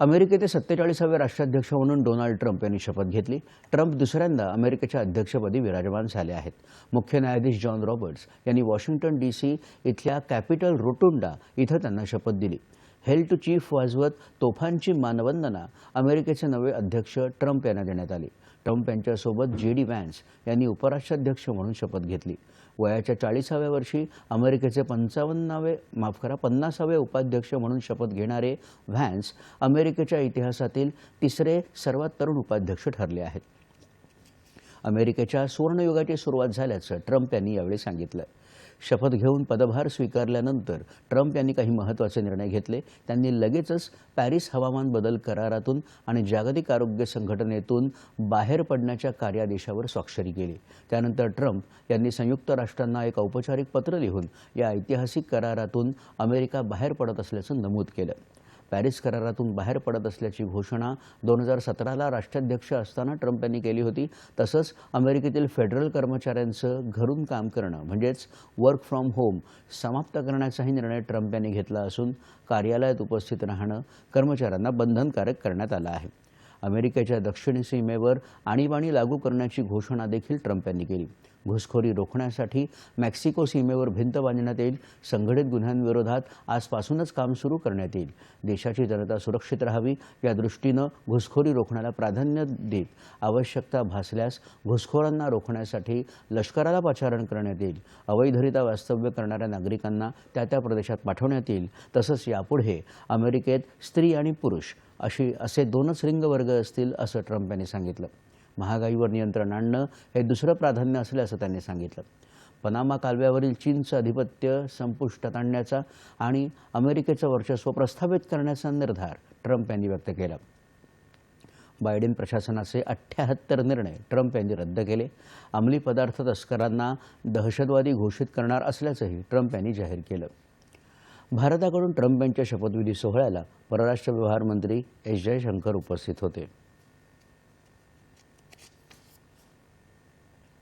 अमेरिकेचे सत्तेचाळीसावे राष्ट्राध्यक्ष म्हणून डोनाल्ड ट्रम्प यांनी शपथ घेतली. ट्रम्प दुसऱ्यांदा अमेरिकेच्या अध्यक्षपदी विराजमान झाले आहेत. मुख्य न्यायाधीश जॉन रॉबर्ट्स यांनी वॉशिंग्टन डी सी इथल्या कॅपिटल रोटुंडा इथं त्यांना शपथ दिली. हेल टू चीफ वाजवत तोफांची मानवंदना अमेरिकेचे नवे अध्यक्ष ट्रम्प यांना देण्यात आली. ट्रम्प यांच्यासोबत जे डी व्हॅन्स यांनी उपराष्ट्राध्यक्ष म्हणून शपथ घेतली. वयाच्या चाळीसाव्या वर्षी अमेरिकेचे पंचावन्नावे माफ करा पन्नासावे उपाध्यक्ष म्हणून शपथ घेणारे व्हॅन्स अमेरिकेच्या इतिहासातील तिसरे सर्वात तरुण उपाध्यक्ष ठरले आहेत. अमेरिकेच्या सुवर्णयुगाची सुरुवात झाल्याचं ट्रम्प यांनी यावेळी सांगितलं. शपथ घेऊन पदभार स्वीकारल्यानंतर ट्रम्प यांनी काही महत्त्वाचे निर्णय घेतले. त्यांनी लगेचच पॅरिस हवामान बदल करारातून आणि जागतिक आरोग्य संघटनेतून बाहेर पडण्याच्या कार्यादेशावर स्वाक्षरी केली. त्यानंतर ट्रम्प यांनी संयुक्त राष्ट्रांना एक औपचारिक पत्र लिहून या ऐतिहासिक करारातून अमेरिका बाहेर पडत असल्याचं नमूद केलं. पॅरिस करारातून बाहेर पडत असल्याची घोषणा दोन हजार सतराला राष्ट्राध्यक्ष असताना ट्रम्प यांनी केली होती. तसंच अमेरिकेतील फेडरल कर्मचाऱ्यांचं घरून काम करणं म्हणजेच वर्क फ्रॉम होम समाप्त करण्याचाही निर्णय ट्रम्प यांनी घेतला असून कार्यालयात उपस्थित राहणं कर्मचाऱ्यांना बंधनकारक करण्यात आलं आहे. अमेरिकेच्या दक्षिणी सीमेवर आणीबाणी लागू करण्याची घोषणा देखील ट्रम्प यांनी केली. घुसखोरी रोखण्यासाठी मेक्सिको सीमेवर भिंत बांधण्यात येईल. संघटित गुन्ह्यांविरोधात आजपासूनच काम सुरू करण्यात येईल. देशाची जनता सुरक्षित राहावी या दृष्टीनं घुसखोरी रोखण्याला प्राधान्य देत आवश्यकता भासल्यास घुसखोरांना रोखण्यासाठी लष्कराला पाचारण करण्यात येईल. अवैधरित्या वास्तव्य करणाऱ्या नागरिकांना त्या त्या प्रदेशात पाठवण्यात येईल. तसंच यापुढे अमेरिकेत स्त्री आणि पुरुष अशी असे दोनच रिंग वर्ग असतील असं ट्रम्प यांनी सांगितलं. महागाईवर नियंत्रण आणणं हे दुसरं प्राधान्य असल्याचं त्यांनी सांगितलं. पनामा कालव्यावरील चीनचं आधिपत्य संपुष्टात आणण्याचा आणि अमेरिकेचं वर्चस्व प्रस्थापित करण्याचा निर्धार ट्रम्प यांनी व्यक्त केला. बायडेन प्रशासनाचे अठ्ठ्याहत्तर निर्णय ट्रम्प यांनी रद्द केले. अंमली पदार्थ तस्करांना दहशतवादी घोषित करणार असल्याचंही ट्रम्प यांनी जाहीर केलं. भारताकडून ट्रम्प यांच्या शपथविधी सोहळ्याला परराष्ट्र व्यवहार मंत्री एस जयशंकर उपस्थित होते.